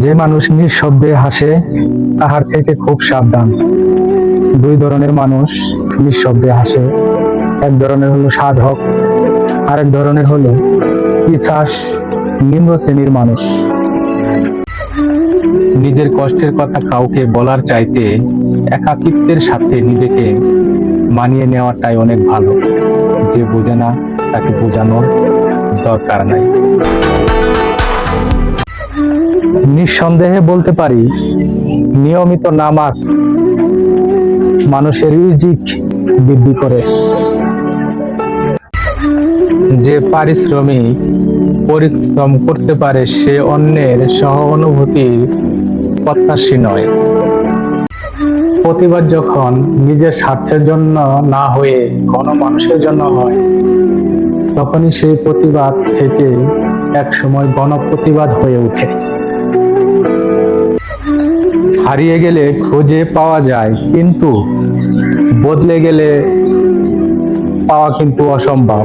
যে মানুষ নিঃশব্দে হাসে, তাহার থেকে খুব সাবধান। দুই ধরনের মানুষ নিঃশব্দে হাসে। এক ধরনের হলো সাধক, আরেক ধরনের হলো পিছাস, নিম্ন শ্রেণির মানুষ। নিজের কষ্টের কথা কাউকে বলার চাইতে একাকিত্বের সাথে নিজেকে মানিয়ে নেওয়াটাই অনেক ভালো। যে বোঝে না, তাকে বোঝানোর দরকার নাই। নিঃসন্দেহে বলতে পারি, নিয়মিত নামাজ মানুষের রিজিক বৃদ্ধি করে। যে পারিশ্রমিক পরিশ্রম করতে পারে, সে অন্যের সহ অনুভূতির প্রত্যাশী নয়। প্রতিবাদ যখন নিজের স্বার্থের জন্য না হয়ে কোনো মানুষের জন্য হয়, তখনই সেই প্রতিবাদ থেকে এক সময় গণপ্রতিবাদ হয়ে ওঠে। হারিয়ে গেলে খুঁজে পাওয়া যায়, কিন্তু বদলে গেলে পাওয়া কিন্তু অসম্ভব।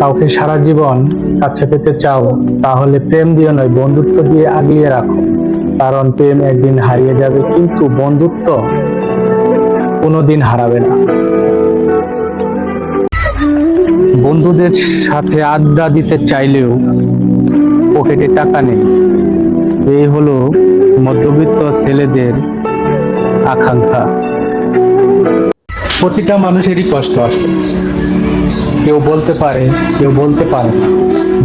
কাউকে সারা জীবন কাছে পেতে চাও, তাহলে প্রেম দিয়ে নয়, বন্ধুত্ব দিয়ে আগিয়ে রাখো। কারণ প্রেম একদিন হারিয়ে যাবে, কিন্তু বন্ধুত্ব কোনোদিন হারাবে না। বন্ধুদের সাথে আড্ডা দিতে চাইলেও পকেটে টাকা নেই। এই হলো মধ্যবিত্ত ছেলেদের আকাঙ্ক্ষা। প্রতিটা মানুষেরই কষ্ট আছে। কেউ বলতে পারে কেউ বলতে পারে না।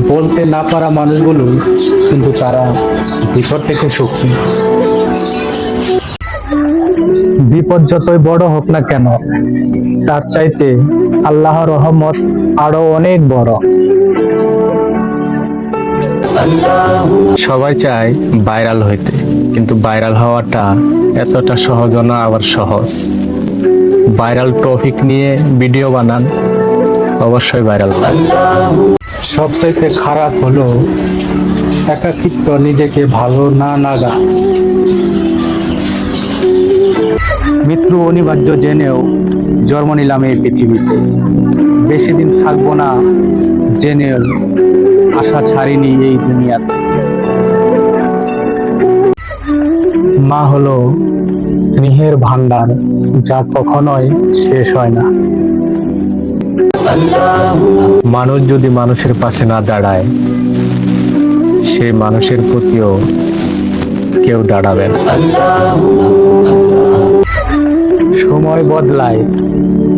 বলতে না পারা মানুষগুলো কিন্তু তারা ভিতর থেকে সুখী। বিপদ যতই বড় হোক না কেন তার চাইতে আল্লাহর রহমত আরও অনেক বড়। সবাই চায় ভাইরাল হইতে কিন্তু ভাইরাল হওয়াটা এতটা সহজ না আবার সহজ। ভাইরাল টপিক নিয়ে ভিডিও বানান অবশ্যই ভাইরাল সবচাইতে খারাপ হলো একাকিত্ব নিজেকে ভালো না লাগা। মৃত্যু অনিবার্য জেনেও জন্ম নিলাম এই পৃথিবীতে। বেশি দিন থাকব না জেনেও। আশা ছাড়িনি এই দুনিয়াতে। মা হলো স্নেহের ভান্ডার যা কখনোই শেষ হয় না। মানুষ যদি মানুষের পাশে না দাঁড়ায় সেই মানুষের প্রতিও কেউ দাঁড়াবে না। সময় বদলায়,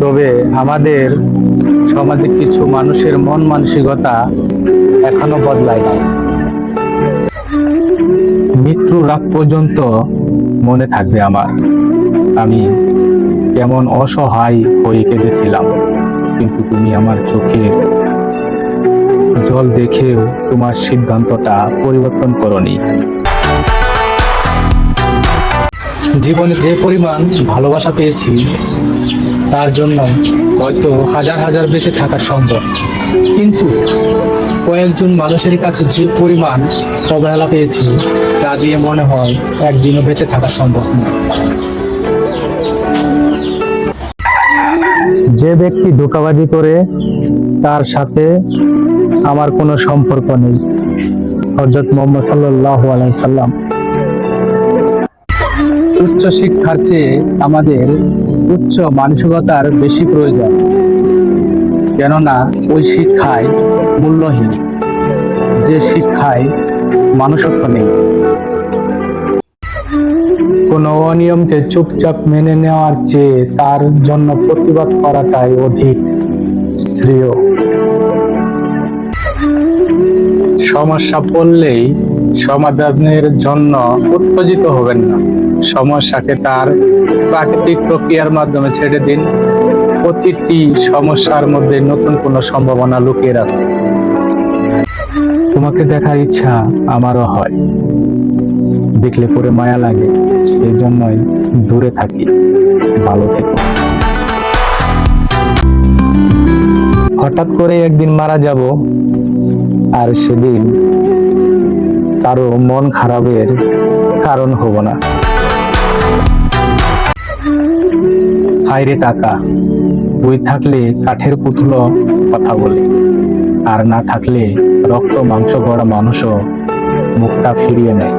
তবে আমাদের সমাজে কিছু মানুষের মন মানসিকতা এখনও বদলায় না মৃত্যুর রাত পর্যন্ত মনে থাকবে আমার। আমি কেমন অসহায় হয়ে কেঁদেছিলাম, কিন্তু তুমি আমার চোখে জল দেখেও তোমার সিদ্ধান্তটা পরিবর্তন করনি। জীবনে যে পরিমাণ ভালোবাসা পেয়েছি, তার জন্য হয়তো হাজার হাজার বেঁচে থাকা সম্ভব। কিন্তু কয়েকজন মানুষের কাছে যে পরিমাণ অবহেলা পেয়েছি, তা দিয়ে মনে হয় একদিনও বেঁচে থাকা সম্ভব না। যে ব্যক্তি ধোকাবাজি করে, তার সাথে আমার কোনো সম্পর্ক নেই। হজরত মোহাম্মদ সাল্লাহ সাল্লাম। উচ্চ শিক্ষার চেয়ে আমাদের উচ্চ মানসিকতার বেশি প্রয়োজন। কেননা ওই শিক্ষায় মূল্যহীন, যে শিক্ষায় মানুষত্ব নেই। কোনো অনিয়মকে চুপচাপ মেনে নেওয়ার চেয়ে তার জন্য প্রতিবাদ করাটাই অধিক শ্রেয়। সমস্যা পড়লেই সমাধানের জন্য উত্তেজিত হবেন না। সমস্যাকে তার প্রাকৃতিক প্রক্রিয়ার মাধ্যমে ছেড়ে দিন। প্রতিটি সমস্যার মধ্যে নতুন কোনো সম্ভাবনা লুকিয়ে আছে তোমাকে দেখার ইচ্ছা আমারও হয়। দেখলে পরে মায়া লাগে সেই জন্যই দূরে থাকি, ভালো থেকো। হঠাৎ করে একদিন মারা যাব, আর সেদিন কারও মন খারাপের কারণ হব না। হাইরে টাকা তুই থাকলে কাঠের পুতুল কথা বলে। আর না থাকলে রক্ত, মাংস, গড়া মানুষও মুখটা ফিরিয়ে নেয়।